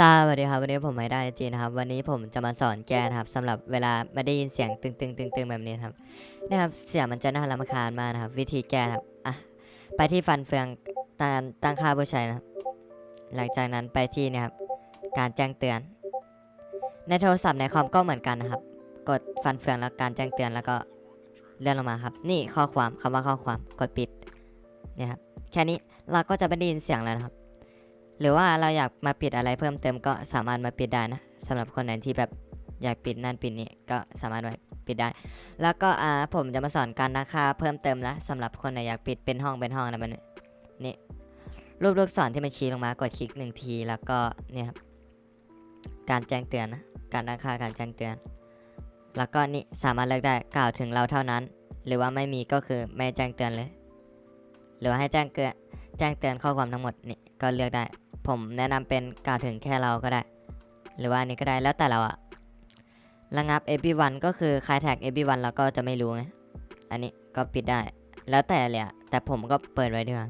สวัสดีครับวันนี้ผมไม่ได้จีนะครับวันนี้ผมจะมาสอนแกนะครับสำหรับเวลาไม่ได้ยินเสียงตึงตึงตึงตึงแบบนี้ครับนะครับเสียงมันจะน่ารำคาญมากนะครับ วิธีแกนครับอะไปที่ฟันเฟืองตั้งตั้งค่าผู้ใช้นะครับ หลังจากนั้นไปที่เนะครับ การแจ้งเตือน ในโทรศัพท์ในคอมก็เหมือนกันนะครับ กดฟันเฟืองแล้วการแจ้งเตือนแล้วก็เลื่อนลงมาครับ นี่ข้อความคำว่าข้อความกดปิดเนี่ยครับแค่นี้เราก็จะไม่ได้ยินเสียงแล้วนะครับ หรือว่าเราอยากมาปิดอะไรเพิ่มเติมก็สามารถมาปิดได้นะสำหรับคนไหนที่แบบอยากปิดนั่นปิดนี่ก็สามารถมาปิดได้ แล้วก็อ่าผมจะมาสอนการราคาเพิ่มเติมแล้วสำหรับคนไหนอยากปิดเป็นห้องเป็นห้องนะมันนี่รูปลูกศรที่มันชี้ลงมากดคลิกหนึ่งทีแล้วก็เนี่ยครับการแจ้งเตือนนะการราคาการแจ้งเตือน แล้วก็นี่สามารถเลือกได้กล่าวถึงเราเท่านั้น หรือว่าไม่มีก็คือไม่แจ้งเตือนเลย หรือว่าให้แจ้งเตือนแจ้งเตือนข้อความทั้งหมดนี่ก็เลือกได้ ผมแนะนำเป็นกล่าวถึงแค่เราก็ได้ หรือว่าอันนี้ก็ได้แล้วแต่เราอะระงับ everyone ก็คือใครแท็ก everyone เราก็จะไม่รู้ไงอันนี้ก็ปิดได้ แล้วแต่เลยอะแต่ผมก็เปิดไว้ดีกว่า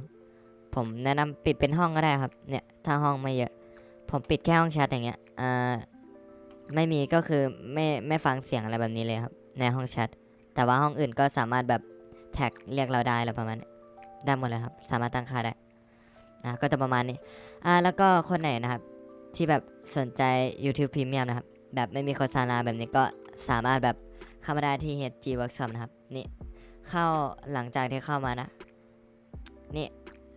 ผมแนะนำปิดเป็นห้องก็ได้ครับเนี่ยถ้าห้องไม่เยอะ ผมปิดแค่ห้องแชทอย่างเงี้ยอ่าไม่มีก็คือไม่ไม่ฟังเสียงอะไรแบบนี้เลยครับ ในห้องแชทแต่ว่าห้องอื่นก็สามารถแบบแท็กเรียกเราได้อะไรประมาณนี้ได้หมดเลยครับ สามารถตั้งค่าได้ อะก็จะประมาณนี้อ่าแล้วก็คนไหนนะครับ ที่แบบสนใจ YouTube Premium นะครับ แบบไม่มีโฆษณาแบบนี้ก็สามารถแบบเข้ามาได้ที่ HG Workshop นะครับ นี่เข้าหลังจากที่เข้ามานะ นี่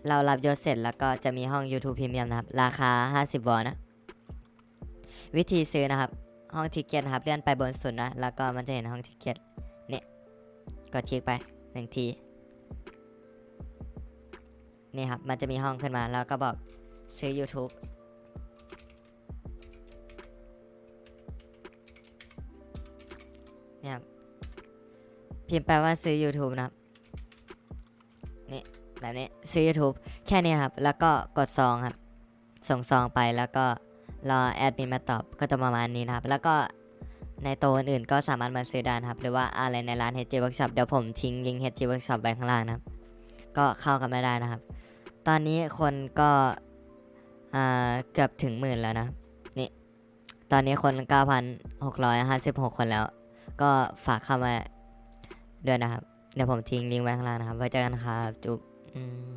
เรารับยศเสร็จแล้วก็จะมีห้อง YouTube Premium นะครับ ราคา 50 วอนนะ วิธีซื้อนะครับ ห้องทิเก็ตนะครับเลื่อนไปบนสุดนะ แล้วก็มันจะเห็นห้องทิเก็ตนี่กดคลิกไปหนึ่งที นี่ครับ มันจะมีห้องขึ้นมาแล้วก็บอกซื้อ YouTube เนี่ยครับพิมพ์ไปลว่าซื้อ YouTube นะครับ นี่แบบนี้ซื้อ YouTube แค่นี้ครับ แล้วก็กดซองครับ ส่งซองไปแล้วก็รอแอดมินมาตอบก็จะประมาณนี้นะครับ แล้วก็ในโตอื่นๆก็สามารถมาซื้อได้นะครับ หรือว่าอะไรในร้าน HG Workshop เดี๋ยวผมทิ้งลิงก์ HG Workshop ไว้ข้างล่างนะครับ ก็เข้ากันไม่ได้นะครับ ตอนนี้คนก็เกือบถึงหมื่นแล้วนะ นี่ ตอนนี้คน 9,656 คนแล้ว ก็ฝากเข้ามาด้วยนะครับ เดี๋ยวผมทิ้งลิงก์ไว้ข้างล่างนะครับ ไว้เจอกันครับ จุ๊บอืม